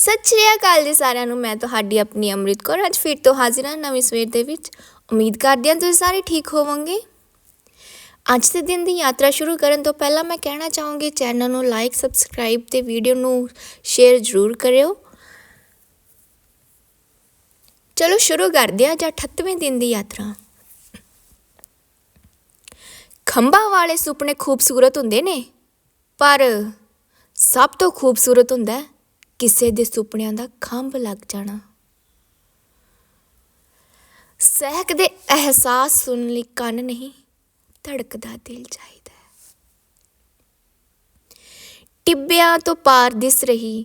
ਸਤਿ ਸ਼੍ਰੀ ਅਕਾਲ ਜੀ ਸਾਰਿਆਂ ਨੂੰ, ਮੈਂ ਤੁਹਾਡੀ ਆਪਣੀ ਅੰਮ੍ਰਿਤ ਕੌਰ। ਅੱਜ ਫਿਰ ਤੋਂ ਹਾਜ਼ਰ ਹਾਂ ਨਵੀਂ ਸਵੇਰ ਦੇ ਵਿੱਚ। ਉਮੀਦ ਕਰਦੇ ਹਾਂ ਤੁਸੀਂ ਸਾਰੇ ਠੀਕ ਹੋਵੋਗੇ। ਅੱਜ ਦੇ ਦਿਨ ਦੀ ਯਾਤਰਾ ਸ਼ੁਰੂ ਕਰਨ ਤੋਂ ਪਹਿਲਾਂ ਮੈਂ ਕਹਿਣਾ ਚਾਹੂੰਗੀ, ਚੈਨਲ ਨੂੰ ਲਾਈਕ ਸਬਸਕ੍ਰਾਈਬ ਤੇ ਵੀਡੀਓ ਨੂੰ ਸ਼ੇਅਰ ਜ਼ਰੂਰ ਕਰਿਓ। ਚਲੋ ਸ਼ੁਰੂ ਕਰਦੇ ਹਾਂ ਅੱਜ 38ਵੇਂ ਦਿਨ ਦੀ ਯਾਤਰਾ। ਖੰਭਾਂ ਵਾਲੇ ਸੁਪਨੇ ਖੂਬਸੂਰਤ ਹੁੰਦੇ ਨੇ, ਪਰ ਸਭ ਤੋਂ ਖੂਬਸੂਰਤ ਹੁੰਦਾ ਹੈ ਕਿਸੇ ਦੇ ਸੁਪਨਿਆਂ ਦਾ ਖੰਭ ਲੱਗ ਜਾਣਾ। ਸਹਿਕ ਦੇ ਅਹਿਸਾਸ ਸੁਣਨ ਲਈ ਕੰਨ ਨਹੀਂ, ਧੜਕਦਾ ਦਿਲ ਚਾਹੀਦਾ ਟਿੱਬਿਆਂ ਤੋਂ ਪਾਰ ਦਿਸ ਰਹੀ,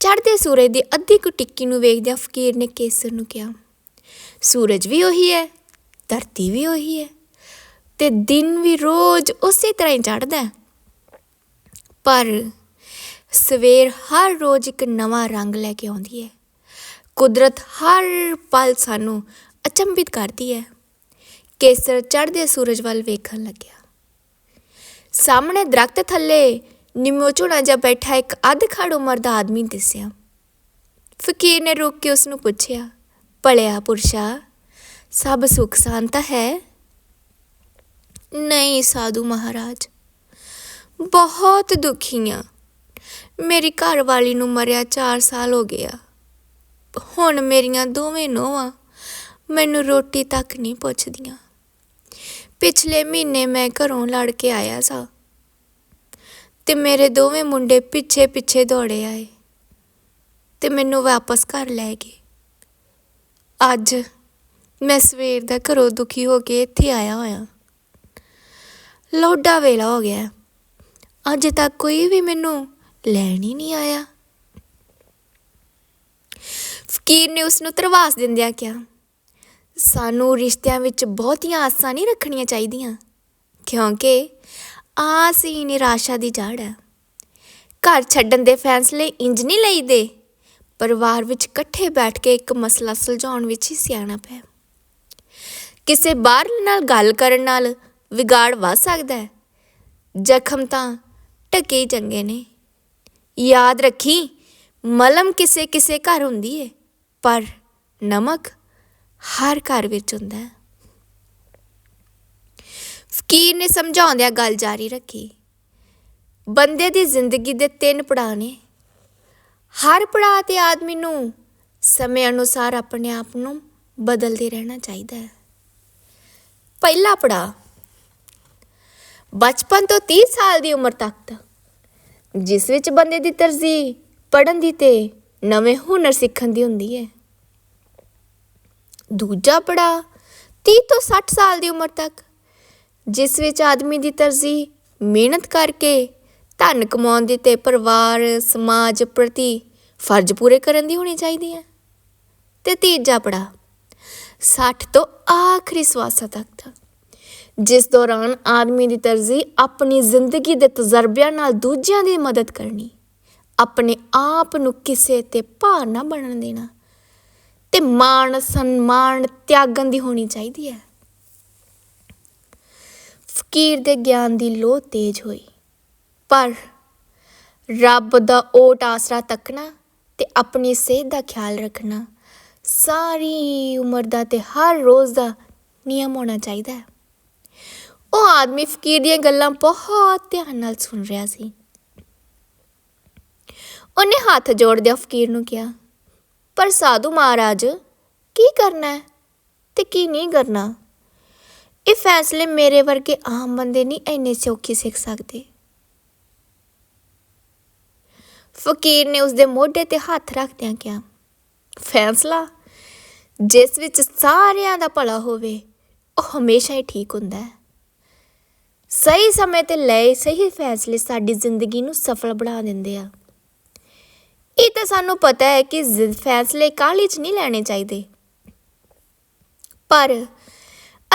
ਚੜ੍ਹਦੇ ਸੂਰਜ ਦੀ ਅੱਧੀ ਕੁ ਟਿੱਕੀ ਨੂੰ ਵੇਖਦਿਆਂ ਫਕੀਰ ਨੇ ਕੇਸਰ ਨੂੰ ਕਿਹਾ, ਸੂਰਜ ਵੀ ਉਹੀ ਹੈ, ਧਰਤੀ ਵੀ ਉਹੀ ਹੈ, ਤੇ ਦਿਨ ਵੀ ਰੋਜ਼ ਉਸੇ ਤਰ੍ਹਾਂ ਹੀ ਚੜ੍ਹਦਾ ਪਰ ਸਵੇਰ ਹਰ ਰੋਜ਼ ਇੱਕ ਨਵਾਂ ਰੰਗ ਲੈ ਕੇ ਆਉਂਦੀ ਹੈ। ਕੁਦਰਤ ਹਰ ਪਲ ਸਾਨੂੰ ਅਚੰਭਿਤ ਕਰਦੀ ਹੈ। ਕੇਸਰ ਚੜ੍ਹਦੇ ਸੂਰਜ ਵੱਲ ਵੇਖਣ ਲੱਗਿਆ। ਸਾਹਮਣੇ ਦਰਖਤ ਥੱਲੇ ਨਿੰਮੋ ਝੋਣਾ ਜਿਹਾ ਬੈਠਾ ਇੱਕ ਅੱਧ ਖੜ ਉਮਰ ਦਾ ਆਦਮੀ ਦਿਸਿਆ। ਫਕੀਰ ਨੇ ਰੁਕ ਕੇ ਉਸ ਨੂੰ ਪੁੱਛਿਆ, ਭਲਿਆ ਪੁਰਸ਼ਾ, ਸਭ ਸੁੱਖ ਸ਼ਾਂਤ ਹੈ? ਨਹੀਂ, ਸਾਧੂ ਮਹਾਰਾਜ। ਬਹੁਤ ਦੁਖੀ ਹਾਂ। ਮੇਰੀ ਘਰ ਵਾਲੀ ਨੂੰ ਮਰਿਆ 4 ਸਾਲ ਹੋ ਗਿਆ ਹੁਣ ਮੇਰੀਆਂ ਦੋਵੇਂ ਨੋਹਾਂ ਮੈਨੂੰ ਰੋਟੀ ਤੱਕ ਨਹੀਂ ਪੁੱਛਦੀਆਂ। ਪਿਛਲੇ ਮਹੀਨੇ ਮੈਂ ਘਰੋਂ ਲੜ ਕੇ ਆਇਆ ਸਾਂ ਤੇ ਮੇਰੇ ਦੋਵੇਂ ਮੁੰਡੇ ਪਿੱਛੇ ਪਿੱਛੇ ਦੌੜੇ ਆਏ ਤੇ ਮੈਨੂੰ ਵਾਪਸ ਘਰ ਲੈ ਗਏ। ਅੱਜ ਮੈਂ ਸਵੇਰ ਦਾ ਘਰੋਂ ਦੁਖੀ ਹੋ ਕੇ ਇੱਥੇ ਆਇਆ ਹੋਇਆ। ਲੋਡਾ ਵੇਲਾ ਹੋ ਗਿਆ। ਅੱਜ ਤੱਕ ਕੋਈ ਵੀ ਮੈਨੂੰ ਲੈਣ ਹੀ ਨਹੀਂ ਆਇਆ। ਫਕੀਰ ਨੇ ਉਸ ਨੂੰ ਤਰਵਾਸ ਦਿੰਦਿਆਂ ਕਿਹਾ, ਸਾਨੂੰ ਰਿਸ਼ਤਿਆਂ ਵਿੱਚ ਬਹੁਤੀਆਂ ਆਸਾਂ ਨਹੀਂ ਰੱਖਣੀਆਂ ਚਾਹੀਦੀਆਂ, ਕਿਉਂਕਿ ਆਸ ਹੀ ਨਿਰਾਸ਼ਾ ਦੀ ਜੜ ਹੈ। ਘਰ ਛੱਡਣ ਦੇ ਫੈਸਲੇ ਇੰਜ ਨਹੀਂ ਲਈਦੇ, ਪਰਿਵਾਰ ਵਿੱਚ ਇਕੱਠੇ ਬੈਠ ਕੇ ਇੱਕ ਮਸਲਾ ਸੁਲਝਾਉਣ ਵਿੱਚ ਹੀ ਸਿਆਣਾ ਹੈ ਕਿਸੇ ਬਾਹਰ ਨਾਲ ਗੱਲ ਕਰਨ ਨਾਲ ਵਿਗਾੜ ਵੱਧ ਸਕਦਾ ਹੈ। ਜ਼ਖਮ ਤਾਂ ਢਕੇ ਹੀ ਚੰਗੇ ਨੇ। ਯਾਦ ਰੱਖੀ, ਮਲਮ ਕਿਸੇ ਕਿਸੇ ਘਰ ਹੁੰਦੀ ਏ, ਪਰ ਨਮਕ ਹਰ ਘਰ ਵਿੱਚ ਹੁੰਦਾ ਹੈ। ਫਕੀਰ ਨੇ ਸਮਝਾਉਂਦਿਆਂ ਗੱਲ ਜਾਰੀ ਰੱਖੀ, ਬੰਦੇ ਦੀ ਜ਼ਿੰਦਗੀ ਦੇ ਤਿੰਨ ਪੜਾਅ ਨੇ। ਹਰ ਪੜਾਅ ਤੇ ਆਦਮੀ ਨੂੰ ਸਮੇਂ ਅਨੁਸਾਰ ਆਪਣੇ ਆਪ ਨੂੰ ਬਦਲਦੇ ਰਹਿਣਾ ਚਾਹੀਦਾ ਹੈ। ਪਹਿਲਾ ਪੜਾਅ, ਬਚਪਨ ਤੋਂ 30 ਸਾਲ ਦੀ ਉਮਰ ਤੱਕ ਜਿਸ ਵਿੱਚ ਬੰਦੇ ਦੀ ਤਰਜੀਹ ਪੜਨ ਦੀ ਤੇ ਨਵੇਂ ਹੁਨਰ ਸਿੱਖਣ ਦੀ ਹੁੰਦੀ ਹੈ। ਦੂਜਾ ਪੜਾਅ 30 ਤੋਂ 60 ਸਾਲ ਦੀ ਉਮਰ ਤੱਕ, ਜਿਸ ਵਿੱਚ ਆਦਮੀ ਦੀ ਤਰਜੀਹ ਮਿਹਨਤ ਕਰਕੇ ਧਨ ਕਮਾਉਣ ਦੀ ਤੇ ਪਰਿਵਾਰ, ਸਮਾਜ ਪ੍ਰਤੀ ਫਰਜ਼ ਪੂਰੇ ਕਰਨ ਦੀ ਹੋਣੀ ਚਾਹੀਦੀ ਹੈ। ਤੇ ਤੀਜਾ ਪੜਾਅ 60 ਤੋਂ ਆਖਰੀ ਸਵਾਸਾਂ ਤੱਕ। ਦਾ ਜਿਸ ਦੌਰਾਨ ਆਦਮੀ ਦੀ ਤਰਜੀਹ ਆਪਣੀ ਜ਼ਿੰਦਗੀ ਦੇ ਤਜਰਬਿਆਂ ਨਾਲ ਦੂਜਿਆਂ ਦੀ ਮਦਦ ਕਰਨੀ, ਆਪਣੇ ਆਪ ਨੂੰ ਕਿਸੇ ਤੇ ਭਾਰ ਨਾ ਬਣਨ ਦੇਣਾ ਤੇ ਮਾਣ, ਸਨਮਾਨ ਤਿਆਗਣ ਦੀ ਹੋਣੀ ਚਾਹੀਦੀ ਹੈ। ਫਕੀਰ ਦੇ ਗਿਆਨ ਦੀ ਲੋਹ ਤੇਜ਼ ਹੋਈ, ਪਰ ਰੱਬ ਦਾ ਓਟ ਆਸਰਾ ਤੱਕਣਾ ਤੇ ਆਪਣੀ ਸਿਹਤ ਦਾ ਖਿਆਲ ਰੱਖਣਾ ਸਾਰੀ ਉਮਰ ਦਾ ਤੇ ਹਰ ਰੋਜ਼ ਦਾ ਨਿਯਮ ਹੋਣਾ ਚਾਹੀਦਾ ਹੈ। ਉਹ ਆਦਮੀ ਫਕੀਰ ਦੀਆਂ ਗੱਲਾਂ ਬਹੁਤ ਧਿਆਨ ਨਾਲ ਸੁਣ ਰਿਹਾ ਸੀ। ਉਹਨੇ ਹੱਥ ਜੋੜਦਿਆਂ ਫਕੀਰ ਨੂੰ ਕਿਹਾ, ਪਰ ਸਾਧੂ ਮਹਾਰਾਜ, ਕੀ ਕਰਨਾ ਹੈ ਤੇ ਕੀ ਨਹੀਂ ਕਰਨਾ? ਇਹ ਫੈਸਲੇ ਮੇਰੇ ਵਰਗੇ ਆਮ ਬੰਦੇ ਨਹੀਂ ਇੰਨੇ ਸੌਖੀ ਸਿੱਖ ਸਕਦੇ ਫਕੀਰ ਨੇ ਉਸਦੇ ਮੋਢੇ ਤੇ ਹੱਥ ਰੱਖਦਿਆਂ ਕਿਹਾ, ਫੈਸਲਾ ਜਿਸ ਵਿੱਚ ਸਾਰਿਆਂ ਦਾ ਭਲਾ ਹੋਵੇ ਉਹ ਹਮੇਸ਼ਾ ਹੀ ਠੀਕ ਹੁੰਦਾ ਹੈ। ਸਹੀ ਸਮੇਂ ਤੇ ਲਏ ਸਹੀ ਫੈਸਲੇ ਸਾਡੀ ਜ਼ਿੰਦਗੀ ਨੂੰ ਸਫਲ ਬਣਾ ਦਿੰਦੇ ਆ। ਇਹ ਤਾਂ ਸਾਨੂੰ ਪਤਾ ਹੈ ਕਿ ਫੈਸਲੇ ਕਾਹਲੀ 'ਚ ਨਹੀਂ ਲੈਣੇ ਚਾਹੀਦੇ। ਪਰ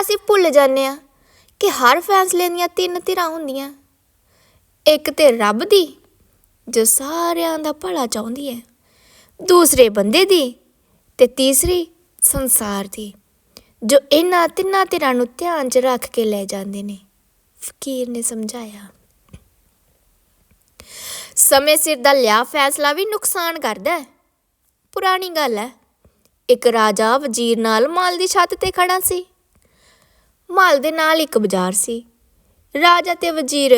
ਅਸੀਂ ਭੁੱਲ ਜਾਂਦੇ ਆ ਕਿ ਹਰ ਫੈਸਲੇ ਦੀਆਂ ਤਿੰਨ ਧਿਰਾਂ ਹੁੰਦੀਆਂ। ਇੱਕ ਤੇ ਰੱਬ ਦੀ, ਜੋ ਸਾਰਿਆਂ ਦਾ ਭਲਾ ਚਾਹੁੰਦੀ ਹੈ। ਦੂਸਰੇ ਬੰਦੇ ਦੀ ਤੇ ਤੀਸਰੀ ਸੰਸਾਰ ਦੀ। ਜੋ ਇਹਨਾਂ ਤਿੰਨਾਂ ਧਿਰਾਂ ਨੂੰ ਧਿਆਨ 'ਚ ਰੱਖ ਕੇ ਲੈ ਜਾਂਦੇ ਨੇ। ਫਕੀਰ ਨੇ ਸਮਝਾਇਆ, ਸਮੇਂ ਸਿਰ ਦਾ ਲਿਆ ਫੈਸਲਾ ਵੀ ਨੁਕਸਾਨ ਕਰਦਾ ਹੈ। ਪੁਰਾਣੀ ਗੱਲ ਹੈ, ਇੱਕ ਰਾਜਾ ਵਜ਼ੀਰ ਨਾਲ ਮਾਲ ਦੀ ਛੱਤ ਤੇ ਖੜਾ ਸੀ। ਮਾਲ ਦੇ ਨਾਲ ਇੱਕ ਬਾਜ਼ਾਰ ਸੀ। ਰਾਜਾ ਤੇ ਵਜ਼ੀਰ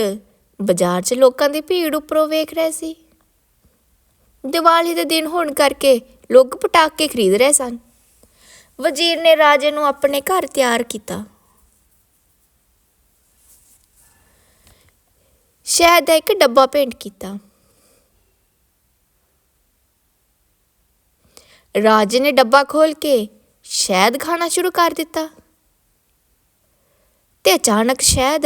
ਬਾਜ਼ਾਰ 'ਚ ਲੋਕਾਂ ਦੀ ਭੀੜ ਉੱਪਰੋਂ ਵੇਖ ਰਹੇ ਸੀ। ਦੀਵਾਲੀ ਦੇ ਦਿਨ ਹੋਣ ਕਰਕੇ ਲੋਕ ਪਟਾਕੇ ਖਰੀਦ ਰਹੇ ਸਨ। ਵਜ਼ੀਰ ਨੇ ਰਾਜੇ ਨੂੰ ਆਪਣੇ ਘਰ ਤਿਆਰ ਕੀਤਾ। ਸ਼ਹਿਦ ਦਾ ਇੱਕ ਡੱਬਾ ਭੇਂਟ ਕੀਤਾ। ਰਾਜੇ ਨੇ ਡੱਬਾ ਖੋਲ ਕੇ ਸ਼ਹਿਦ ਖਾਣਾ ਸ਼ੁਰੂ ਕਰ ਦਿੱਤਾ ਤੇ ਅਚਾਨਕ ਸ਼ਹਿਦ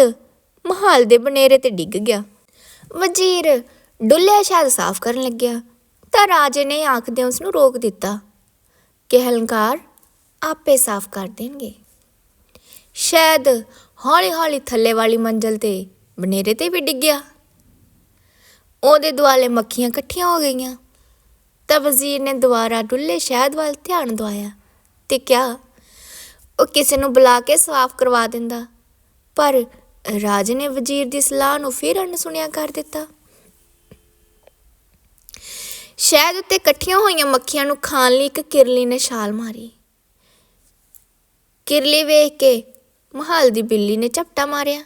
ਮਹਾਲ ਦੇ ਬਨੇਰੇ ਤੇ ਡਿੱਗ ਗਿਆ। ਵਜ਼ੀਰ ਡੁੱਲਿਆ ਸ਼ਹਿਦ ਸਾਫ਼ ਕਰਨ ਲੱਗਿਆ ਤਾਂ ਰਾਜੇ ਨੇ ਆਖਦੇ ਉਸ ਨੂੰ ਰੋਕ ਦਿੱਤਾ। ਕਿ ਹਲਕਾਰ ਆਪੇ ਸਾਫ਼ ਕਰ ਦੇਣਗੇ। ਸ਼ਾਇਦ ਹੌਲੀ ਹੌਲੀ ਥੱਲੇ ਵਾਲੀ ਮੰਜ਼ਲ ਤੇ ਬਨੇਰੇ ਤੇ ਵੀ ਡਿੱਗਿਆ ਉਹਦੇ ਦੁਆਲੇ ਮੱਖੀਆਂ ਇਕੱਠੀਆਂ ਹੋ ਗਈਆਂ। ਤਾਂ ਵਜ਼ੀਰ ਨੇ ਦੁਬਾਰਾ ਡੁੱਲੇ ਸ਼ਹਿਦ ਵੱਲ ਧਿਆਨ ਦਵਾਇਆ ਤੇ ਕਿਹਾ, ਉਹ ਕਿਸੇ ਨੂੰ ਬੁਲਾ ਕੇ ਸਾਫ਼ ਕਰਵਾ ਦਿੰਦਾ। ਪਰ ਰਾਜੇ ਨੇ ਵਜ਼ੀਰ ਦੀ ਸਲਾਹ ਨੂੰ ਫਿਰ ਅਣਸੁਣਿਆ ਕਰ ਦਿੱਤਾ। ਸ਼ਹਿਦ ਉੱਤੇ ਇਕੱਠੀਆਂ ਹੋਈਆਂ ਮੱਖੀਆਂ ਨੂੰ ਖਾਣ ਲਈ ਇੱਕ ਕਿਰਲੀ ਨੇ ਛਾਲ ਮਾਰੀ। ਕਿਰਲੀ ਵੇਖ ਕੇ ਮਹਾਲ ਦੀ ਬਿੱਲੀ ਨੇ ਝਪਟਾ ਮਾਰਿਆ।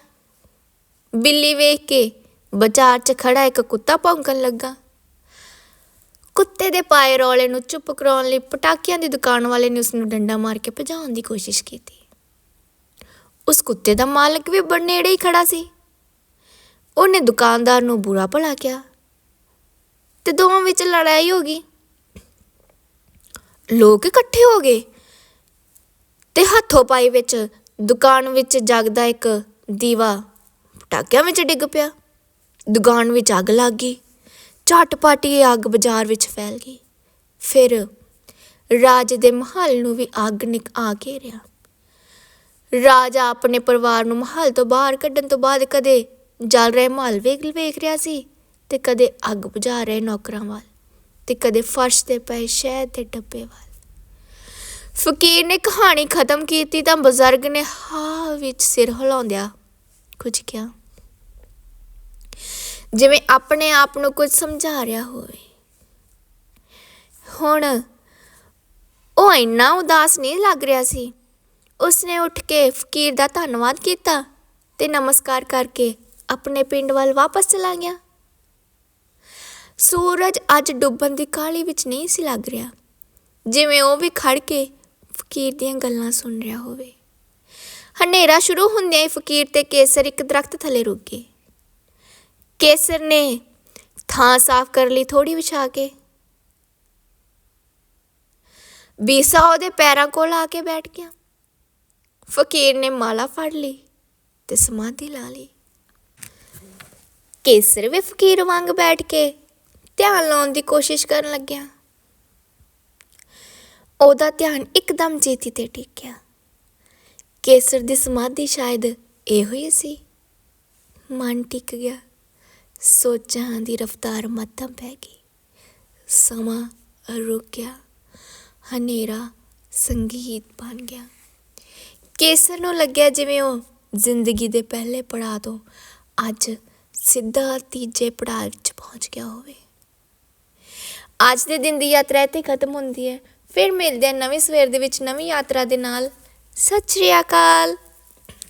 ਬਿੱਲੀ ਵੇਖ ਕੇ ਬਾਜ਼ਾਰ 'ਚ ਖੜਾ ਇੱਕ ਕੁੱਤਾ ਭੌਂਕਣ ਲੱਗਾ। ਕੁੱਤੇ ਦੇ ਪਾਏ ਰੌਲੇ ਨੂੰ ਚੁੱਪ ਕਰਾਉਣ ਲਈ ਪਟਾਕਿਆਂ ਦੀ ਦੁਕਾਨ ਵਾਲੇ ਨੇ ਉਸ ਨੂੰ ਡੰਡਾ ਮਾਰ ਕੇ ਭਜਾਉਣ ਦੀ ਕੋਸ਼ਿਸ਼ ਕੀਤੀ। ਉਸ ਕੁੱਤੇ ਦਾ ਮਾਲਕ ਵੀ ਬੜ ਨੇੜੇ ਹੀ ਖੜਾ ਸੀ। ਉਹਨੇ ਦੁਕਾਨਦਾਰ ਨੂੰ ਬੁਰਾ ਭਲਾ ਕਿਹਾ ਤੇ ਦੋਵਾਂ ਵਿੱਚ ਲੜਾਈ ਹੋ ਗਈ। ਲੋਕ ਇਕੱਠੇ ਹੋ ਗਏ। ਅਤੇ ਹੱਥੋਂ ਪਾਈ ਵਿੱਚ ਦੁਕਾਨ ਵਿੱਚ ਜਗਦਾ ਇੱਕ ਦੀਵਾ ਪਟਾਕਿਆਂ ਵਿੱਚ ਡਿੱਗ ਪਿਆ। ਦੁਕਾਨ ਵਿੱਚ ਅੱਗ ਲੱਗ ਗਈ। ਝਟਪਟ ਹੀ ਅੱਗ ਬਾਜ਼ਾਰ ਵਿੱਚ ਫੈਲ ਗਈ। ਫਿਰ ਰਾਜੇ ਦੇ ਮਹੱਲ ਨੂੰ ਵੀ ਅੱਗ ਨਿਕ ਆ ਘੇਰਿਆ ਰਾਜਾ ਆਪਣੇ ਪਰਿਵਾਰ ਨੂੰ ਮਹੱਲ ਤੋਂ ਬਾਹਰ ਕੱਢਣ ਤੋਂ ਬਾਅਦ ਕਦੇ ਜਲ ਰਹੇ ਮਹੱਲ ਵੇਖ ਵੇਖ ਰਿਹਾ ਸੀ ਤੇ ਕਦੇ ਅੱਗ ਬੁਝਾ ਰਹੇ ਨੌਕਰਾਂ ਵੱਲ ਤੇ ਕਦੇ ਫਰਸ਼ ਤੇ ਪਏ ਸ਼ਹਿਦ ਦੇ ਡੱਬੇ ਵੱਲ। ਫਕੀਰ ਨੇ ਕਹਾਣੀ ਖਤਮ ਕੀਤੀ ਤਾਂ ਬਜ਼ੁਰਗ ਨੇ ਹਾਂ ਵਿੱਚ ਸਿਰ ਹਿਲਾਉਂਦਿਆਂ ਕੁਝ ਕਿਹਾ। ਜਿਵੇਂ ਆਪਣੇ ਆਪ ਨੂੰ ਕੁਝ ਸਮਝਾ ਰਿਹਾ ਹੋਵੇ। ਹੁਣ ਉਹ ਇੰਨਾ ਉਦਾਸ ਨਹੀਂ ਲੱਗ ਰਿਹਾ ਸੀ। ਉਸਨੇ ਉੱਠ ਕੇ ਫਕੀਰ ਦਾ ਧੰਨਵਾਦ ਕੀਤਾ ਤੇ ਨਮਸਕਾਰ ਕਰਕੇ ਆਪਣੇ ਪਿੰਡ ਵੱਲ ਵਾਪਸ ਚਲਾ ਗਿਆ। ਸੂਰਜ ਅੱਜ ਡੁੱਬਣ ਦੀ ਕਾਲੀ ਵਿੱਚ ਨਹੀਂ ਸੀ ਲੱਗ ਰਿਹਾ। ਜਿਵੇਂ ਉਹ ਵੀ ਖੜ ਕੇ ਫਕੀਰ ਦੀਆਂ ਗੱਲਾਂ ਸੁਣ ਰਿਹਾ ਹੋਵੇ। ਹਨੇਰਾ ਸ਼ੁਰੂ ਹੁੰਦਿਆਂ ਹੀ ਫਕੀਰ ਤੇ ਕੇਸਰ ਇੱਕ ਦਰਖਤ ਥੱਲੇ ਰੁਕ ਗਏ। ਕੇਸਰ ਨੇ ਥਾਂ ਸਾਫ਼ ਕਰ ਲਈ ਥੋੜੀ ਵਿਛਾ ਕੇ। ਬੀਸਾ ਉਹਦੇ ਪੈਰਾਂ ਕੋਲ ਆ ਕੇ ਬੈਠ ਗਿਆ। ਫਕੀਰ ਨੇ ਮਾਲਾ ਫੜ ਲਈ ਤੇ ਸਮਾਧੀ ਲਾ ਲਈ। ਕੇਸਰ ਵੀ ਫਕੀਰ ਵਾਂਗ ਬੈਠ ਕੇ ਧਿਆਨ ਲਾਉਣ ਦੀ ਕੋਸ਼ਿਸ਼ ਕਰਨ ਲੱਗਿਆ। ਉਹਦਾ ਧਿਆਨ ਇੱਕਦਮ ਜੀਤੀ ਤੇ ਟਿਕਿਆ। ਕੇਸਰ ਦੀ ਸਮਾਧੀ ਸ਼ਾਇਦ ਇਹੋ ਹੀ ਸੀ। ਮਨ ਟਿਕ ਗਿਆ। ਸੋਚਾਂ ਦੀ ਰਫ਼ਤਾਰ ਮੱਧਮ ਪੈ ਗਈ। ਸਮਾਂ ਰੁਕ ਗਿਆ ਹਨੇਰਾ ਸੰਗੀਤ ਬਣ ਗਿਆ। ਕੇਸਰ ਨੂੰ ਲੱਗਿਆ ਜਿਵੇਂ ਉਹ ਜ਼ਿੰਦਗੀ ਦੇ ਪਹਿਲੇ ਪੜਾਅ ਤੋਂ ਅੱਜ ਸਿੱਧਾ ਤੀਜੇ ਪੜਾਅ ਵਿੱਚ ਪਹੁੰਚ ਗਿਆ ਹੋਵੇ। ਅੱਜ ਦੇ ਦਿਨ ਦੀ ਯਾਤਰਾ ਇੱਥੇ ਖਤਮ ਹੁੰਦੀ ਹੈ। ਫਿਰ ਮਿਲਦੇ ਹਾਂ ਨਵੀਂ ਸਵੇਰ ਦੇ ਵਿੱਚ ਨਵੀਂ ਯਾਤਰਾ ਦੇ ਨਾਲ। ਸਤਿ ਸ਼੍ਰੀ ਅਕਾਲ।